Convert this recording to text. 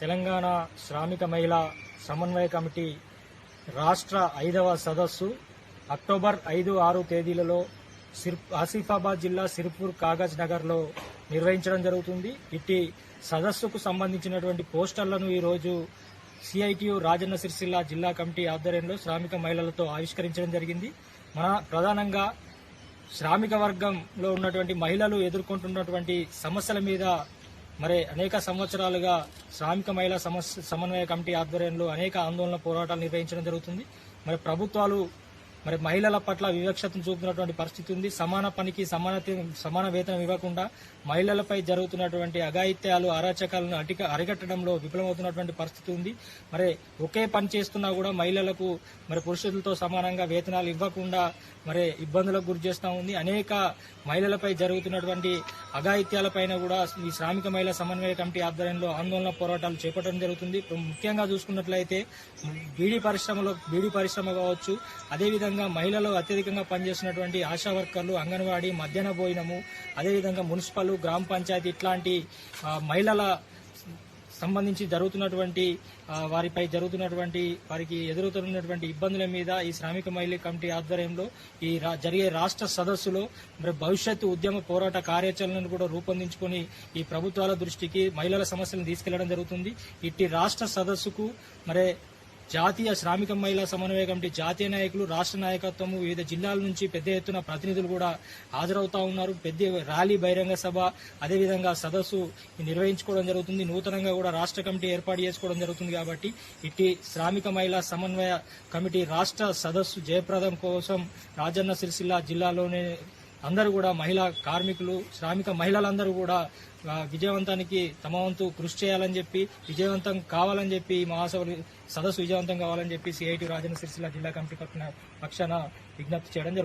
తెలంగాణ శ్రామిక మహిళా సమన్వయ కమిటీ రాష్ట్ర ఐదవ సదస్సు అక్టోబర్ ఐదు ఆరు తేదీలలో సిర్ ఆసిఫాబాద్ జిల్లా సిర్పూర్ కాగజ్ నగర్లో నిర్వహించడం జరుగుతుంది. ఇట్టి సదస్సుకు సంబంధించినటువంటి పోస్టర్లను ఈరోజు సిఐటియు రాజన్న సిరిసిల్ల జిల్లా కమిటీ ఆధ్వర్యంలో శ్రామిక మహిళలతో ఆవిష్కరించడం జరిగింది. మన ప్రధానంగా శ్రామిక వర్గంలో ఉన్నటువంటి మహిళలు ఎదుర్కొంటున్నటువంటి సమస్యల మీద మరి అనేక సంవత్సరాలుగా శ్రామిక మహిళా సమస్య సమన్వయ కమిటీ ఆధ్వర్యంలో అనేక ఆందోళన పోరాటాలు నిర్వహించడం జరుగుతుంది. మరి ప్రభుత్వాలు మరి మహిళల పట్ల వివక్షతను చూపుతున్నటువంటి పరిస్థితి ఉంది. సమాన పనికి సమాన సమాన వేతనం ఇవ్వకుండా మహిళలపై జరుగుతున్నటువంటి అఘాయిత్యాలు అరాచకాలను అటిక అరికట్టడంలో విఫలమవుతున్నటువంటి పరిస్థితి ఉంది. మరి ఒకే పని చేస్తున్నా కూడా మహిళలకు మరి పురుషులతో సమానంగా వేతనాలు ఇవ్వకుండా మరి ఇబ్బందులకు గురి చేస్తూ ఉంది. అనేక మహిళలపై జరుగుతున్నటువంటి అఘాయిత్యాలపైన కూడా ఈ శ్రామిక మహిళా సమన్వయ కమిటీ ఆధ్వర్యంలో ఆందోళన పోరాటాలు చేపట్టడం జరుగుతుంది. ముఖ్యంగా చూసుకున్నట్లయితే బీడీ పరిశ్రమలో బీడీ పరిశ్రమ కావచ్చు అదేవిధంగా మహిళలు అత్యధికంగా పనిచేస్తున్నటువంటి ఆశా వర్కర్లు అంగన్వాడీ మధ్యాహ్న భోజనము అదేవిధంగా మున్సిపల్ గ్రామ పంచాయతీ ఇట్లాంటి మహిళల సంబంధించి జరుగుతున్నటువంటి వారిపై జరుగుతున్నటువంటి వారికి ఎదురవుతున్నటువంటి ఇబ్బందుల మీద ఈ శ్రామిక మహిళా కమిటీ ఆధ్వర్యంలో ఈ రా- జరిగే రాష్ట్ర సదస్సులో మరి భవిష్యత్తు ఉద్యమ పోరాట కార్యాచరణను కూడా రూపొందించుకొని ఈ ప్రభుత్వాల దృష్టికి మహిళల సమస్యలను తీసుకెళ్ళడం జరుగుతుంది. ఇట్టి రాష్ట్ర సదస్సుకు మరి జాతీయ శ్రామిక మహిళా సమన్వయ కమిటీ జాతీయ నాయకులు రాష్ట్ర నాయకత్వము వివిధ జిల్లాల నుంచి పెద్ద ఎత్తున ప్రతినిధులు కూడా హాజరవుతా ఉన్నారు. పెద్ద ర్యాలీ బహిరంగ సభ అదేవిధంగా సదస్సు నిర్వహించుకోవడం జరుగుతుంది. నూతనంగా కూడా రాష్ట్ర కమిటీ ఏర్పాటు చేసుకోవడం జరుగుతుంది కాబట్టి ఇట్టి శ్రామిక మహిళా సమన్వయ కమిటీ రాష్ట్ర సదస్సు జయప్రదం కోసం రాజన్న సిరిసిల్ల జిల్లాలోనే అందరూ కూడా మహిళా కార్మికులు శ్రామిక మహిళలందరూ కూడా విజయవంతానికి తమ వంతు కృషి చేయాలని చెప్పి విజయవంతం కావాలని చెప్పి ఈ మహాసభ సదస్సు విజయవంతం కావాలని చెప్పి సిఐటి రాజన్న సిరిసిల్ల జిల్లా కమిటీ పక్షాన విజ్ఞప్తి చేయడం జరుగుతుంది.